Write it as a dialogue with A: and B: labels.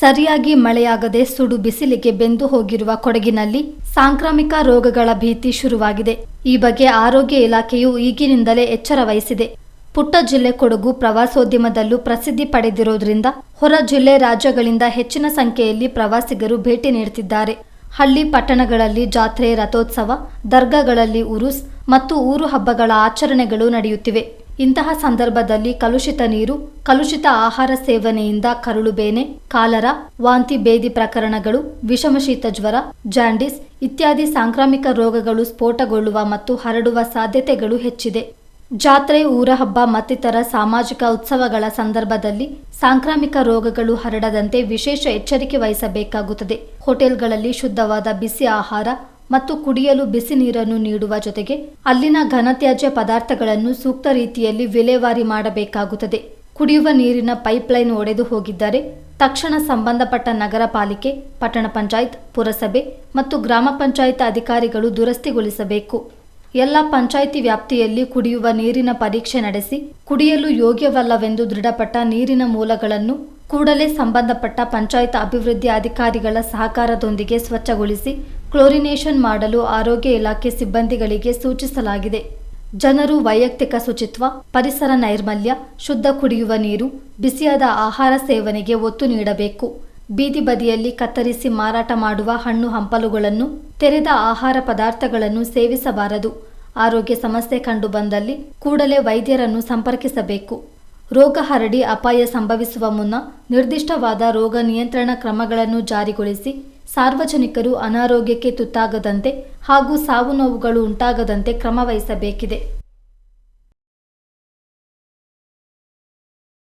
A: ಸರಿಯಾಗಿ ಮಳೆಯಾಗದೆ ಸುಡು ಬಿಸಿಲಿಗೆ ಬೆಂದು ಹೋಗಿರುವ ಕೊಡಗಿನಲ್ಲಿ ಸಾಂಕ್ರಾಮಿಕ ರೋಗಗಳ ಭೀತಿ ಶುರುವಾಗಿದೆ. ಈ ಬಗ್ಗೆ ಆರೋಗ್ಯ ಇಲಾಖೆಯು ಈಗಿನಿಂದಲೇ ಎಚ್ಚರ ವಹಿಸಿದೆ. ಪುಟ್ಟ ಜಿಲ್ಲೆ ಕೊಡಗು ಪ್ರವಾಸೋದ್ಯಮದಲ್ಲೂ ಪ್ರಸಿದ್ಧಿ ಪಡೆದಿರೋದ್ರಿಂದ ಹೊರ ಜಿಲ್ಲೆ ರಾಜ್ಯಗಳಿಂದ ಹೆಚ್ಚಿನ ಸಂಖ್ಯೆಯಲ್ಲಿ ಪ್ರವಾಸಿಗರು ಭೇಟಿ ನೀಡುತ್ತಿದ್ದಾರೆ. ಹಳ್ಳಿ ಪಟ್ಟಣಗಳಲ್ಲಿ ಜಾತ್ರೆ, ರಥೋತ್ಸವ, ದರ್ಗಾಗಳಲ್ಲಿ ಉರುಸ್ ಮತ್ತು ಊರು ಹಬ್ಬಗಳ ಆಚರಣೆಗಳು ನಡೆಯುತ್ತಿವೆ. ಇಂತಹ ಸಂದರ್ಭದಲ್ಲಿ ಕಲುಷಿತ ನೀರು, ಕಲುಷಿತ ಆಹಾರ ಸೇವನೆಯಿಂದ ಕರುಳುಬೇನೆ ಕಾಲರ, ವಾಂತಿ ಬೇದಿ ಪ್ರಕರಣಗಳು, ವಿಷಮಶೀತ ಜ್ವರ, ಜಾಂಡಿಸ್ ಇತ್ಯಾದಿ ಸಾಂಕ್ರಾಮಿಕ ರೋಗಗಳು ಸ್ಫೋಟಗೊಳ್ಳುವ ಮತ್ತು ಹರಡುವ ಸಾಧ್ಯತೆಗಳು ಹೆಚ್ಚಿದೆ. ಜಾತ್ರೆ, ಊರಹಬ್ಬ ಮತ್ತಿತರ ಸಾಮಾಜಿಕ ಉತ್ಸವಗಳ ಸಂದರ್ಭದಲ್ಲಿ ಸಾಂಕ್ರಾಮಿಕ ರೋಗಗಳು ಹರಡದಂತೆ ವಿಶೇಷ ಎಚ್ಚರಿಕೆ ವಹಿಸಬೇಕಾಗುತ್ತದೆ. ಹೋಟೆಲ್ಗಳಲ್ಲಿ ಶುದ್ಧವಾದ ಬಿಸಿ ಆಹಾರ ಮತ್ತು ಕುಡಿಯಲು ಬಿಸಿ ನೀರನ್ನು ನೀಡುವ ಜೊತೆಗೆ ಅಲ್ಲಿನ ಘನತ್ಯಾಜ್ಯ ಪದಾರ್ಥಗಳನ್ನು ಸೂಕ್ತ ರೀತಿಯಲ್ಲಿ ವಿಲೇವಾರಿ ಮಾಡಬೇಕಾಗುತ್ತದೆ. ಕುಡಿಯುವ ನೀರಿನ ಪೈಪ್ಲೈನ್ ಒಡೆದು ಹೋಗಿದ್ದರೆ. ತಕ್ಷಣ ಸಂಬಂಧಪಟ್ಟ ನಗರ ಪಾಲಿಕೆ, ಪಟ್ಟಣ ಪಂಚಾಯತ್, ಪುರಸಭೆ ಮತ್ತು ಗ್ರಾಮ ಪಂಚಾಯತ್ ಅಧಿಕಾರಿಗಳು ದುರಸ್ತಿಗೊಳಿಸಬೇಕು. ಎಲ್ಲ ಪಂಚಾಯಿತಿ ವ್ಯಾಪ್ತಿಯಲ್ಲಿ ಕುಡಿಯುವ ನೀರಿನ ಪರೀಕ್ಷೆ ನಡೆಸಿ ಕುಡಿಯಲು ಯೋಗ್ಯವಲ್ಲವೆಂದು ದೃಢಪಟ್ಟ ನೀರಿನ ಮೂಲಗಳನ್ನು ಕೂಡಲೇ ಸಂಬಂಧಪಟ್ಟ ಪಂಚಾಯತ್ ಅಭಿವೃದ್ಧಿ ಅಧಿಕಾರಿಗಳ ಸಹಕಾರದೊಂದಿಗೆ ಸ್ವಚ್ಛಗೊಳಿಸಿ ಕ್ಲೋರಿನೇಷನ್ ಮಾಡಲು ಆರೋಗ್ಯ ಇಲಾಖೆ ಸಿಬ್ಬಂದಿಗಳಿಗೆ ಸೂಚಿಸಲಾಗಿದೆ. ಜನರು ವೈಯಕ್ತಿಕ ಶುಚಿತ್ವ, ಪರಿಸರ ನೈರ್ಮಲ್ಯ, ಶುದ್ಧ ಕುಡಿಯುವ ನೀರು, ಬಿಸಿಯಾದ ಆಹಾರ ಸೇವನೆಗೆ ಒತ್ತು ನೀಡಬೇಕು. ಬೀದಿ ಬದಿಯಲ್ಲಿ ಕತ್ತರಿಸಿ ಮಾರಾಟ ಮಾಡುವ ಹಣ್ಣು ಹಂಪಲುಗಳನ್ನು, ತೆರೆದ ಆಹಾರ ಪದಾರ್ಥಗಳನ್ನು ಸೇವಿಸಬಾರದು. ಆರೋಗ್ಯ ಸಮಸ್ಯೆ ಕಂಡುಬಂದಲ್ಲಿ ಕೂಡಲೇ ವೈದ್ಯರನ್ನು ಸಂಪರ್ಕಿಸಬೇಕು. ರೋಗ ಹರಡಿ ಅಪಾಯ ಸಂಭವಿಸುವ ಮುನ್ನ ನಿರ್ದಿಷ್ಟವಾದ ರೋಗ ನಿಯಂತ್ರಣ ಕ್ರಮಗಳನ್ನು ಜಾರಿಗೊಳಿಸಿ ಸಾರ್ವಜನಿಕರು ಅನಾರೋಗ್ಯಕ್ಕೆ ತುತ್ತಾಗದಂತೆ ಹಾಗೂ ಸಾವು ನೋವುಗಳು ಉಂಟಾಗದಂತೆ ಕ್ರಮ ವಹಿಸಬೇಕಿದೆ.